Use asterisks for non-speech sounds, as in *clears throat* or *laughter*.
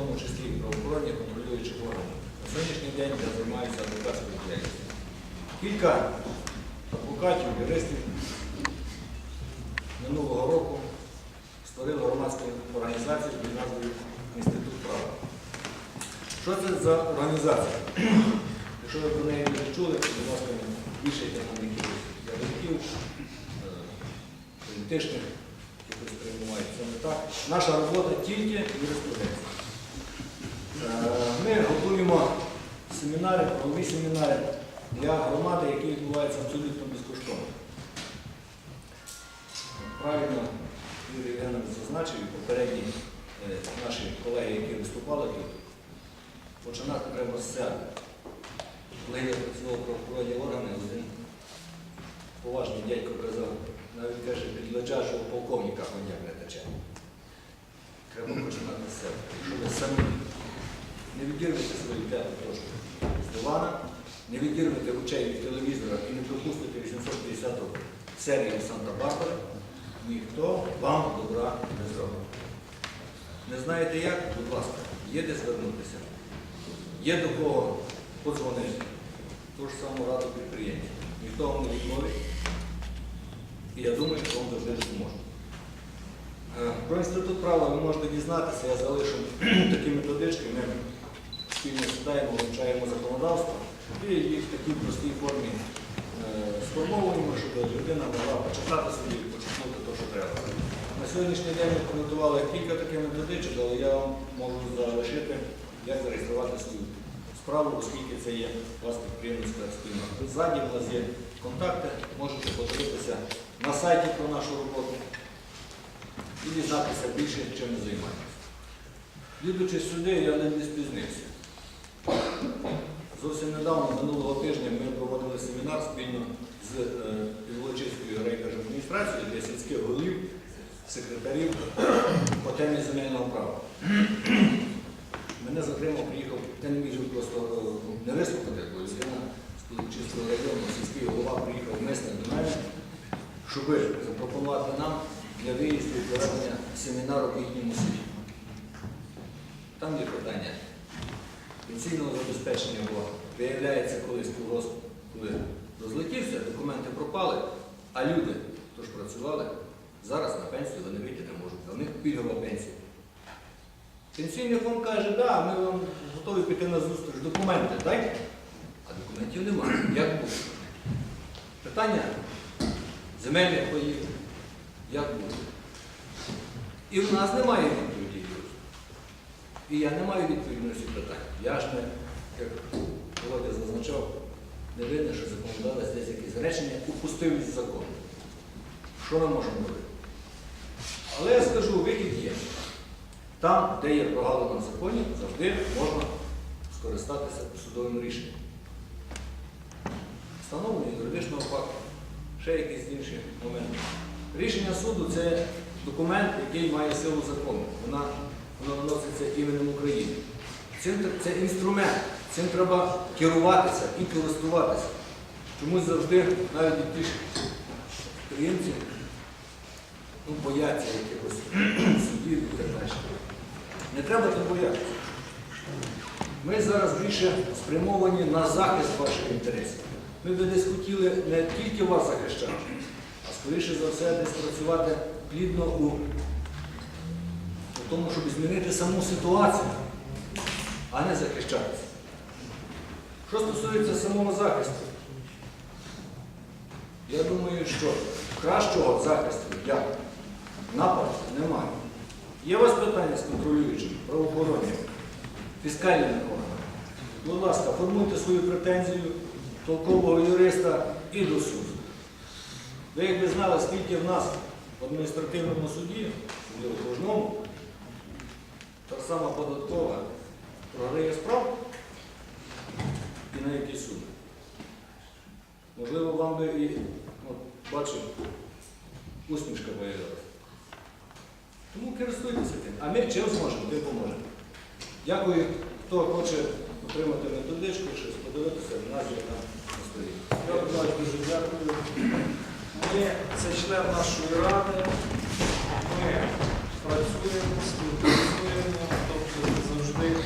тому числі і правоохоронні контролюючих органів. На сьогоднішній день я займаюся адвокатською діяльністю. Кілька адвокатів, юристів минулого року створили громадську організацію під назвою Інститут права. Що це за організація? Якщо ви про неї не чули, то, будь ласка, там якихось язиків, е, політичних, які сприймають. Це не так. Наша робота тільки юриспруденція. Е, Ми готуємо семінари, правові семінари для громади, які відбуваються абсолютно безкоштовно. Правильно Юрій Євгенович зазначив і попередні е, наші колеги, які виступали тут, починати треба з себе. Коли я працював правоохоронні органи, один поважний дядько казав, навіть каже, під лежачого полковника коньяк не тече. Треба починати з себе. Якщо ви самі не відірвете свою п'яту трошки з дивана, не відірвете очей від телевізора і не пропустите 850 серію Санта-Барбара, ніхто вам добра не зробить. Не знаєте як? Будь ласка, є де звернутися, є до кого подзвонити. Ту ж саму раду підприємців. Ніхто вам не відмовить. І я думаю, що вам завжди допоможе. Е, Про інститут права ви можете дізнатися, я залишу *clears throat* такі методички. Спільно читаємо, вивчаємо законодавство і їх в такій простій формі е, сформовуємо, щоб людина могла почитати собі і почерпнути те, що треба. На сьогоднішній день ми коментували кілька таких методичок, але я вам можу залишити, як зареєструвати свою справу, оскільки це є вас підприємницька спільнота. Ззаді у нас є контакти, можете подивитися на сайті про нашу роботу і дізнатися більше, чим ми займаємося. Їдучи сюди, я не спізнився. Зовсім недавно, минулого тижня, ми проводили семінар спільно з е, Підволочиською райдержадміністрацією для сільських голів, секретарів по темі земельного права. Мене затримав, приїхав, я не міг просто е, не вислухати, бо з Підволочиського району, сільський голова приїхав мисне до мене, щоб запропонувати нам для виїзду і проведення семінару в їхньому селі. Там є питання пенсійного забезпечення, бо виявляється, колись колгосп, коли розлетівся, документи пропали, а люди, хто ж працювали, зараз на пенсію вони вийти не можуть, а в них пільгова пенсія. Пенсійний фонд каже, да, ми вам готові піти на зустріч, документи дайте, а документів немає. Як буде? Питання земельних поїв, як буде? І в нас немає. І я не маю відповіді на ці питання. Я ж не, як Володя зазначав, не видно, що законодавець десь якісь речення упустив із закону. Що ми можемо робити? Але я скажу, вихід є. Там, де є прогалина в законі, завжди можна скористатися судовим рішенням. Встановлення юридичного факту, ще якісь інші моменти. Рішення суду це документ, який має силу закону. Вона, воно виноситься іменем України. Цим, це інструмент, цим треба керуватися і користуватися. Чомусь завжди навіть і ті ж підприємці ну, бояться якихось *clears throat* судів і так далі. Не треба тут боятися. Ми зараз більше спрямовані на захист ваших інтересів. Ми би десь хотіли не тільки вас захищати, а скоріше за все десь працювати плідно у, тому, щоб змінити саму ситуацію, а не захищатися. Що стосується самого захисту, я думаю, що кращого захисту, як напад, немає. Є у вас питання з контролюючим, правоохоронним, фіскальним органом? Будь ласка, формуйте свою претензію толкового юриста і до суду. Ви якби знали, скільки в нас в адміністративному суді, в окружному, та сама податкова програє справ і на який суд. Можливо, вам би і, от, бачив, усмішка появилася. Тому користуйтеся тим. А ми чим зможемо, тим поможемо. Дякую, хто хоче отримати методичку, щось подивитися, в нас на столі. Я Миколаївич, дуже дякую. Ми це член нашої ради. Ми працюємо, співпрацюємо, тобто завжди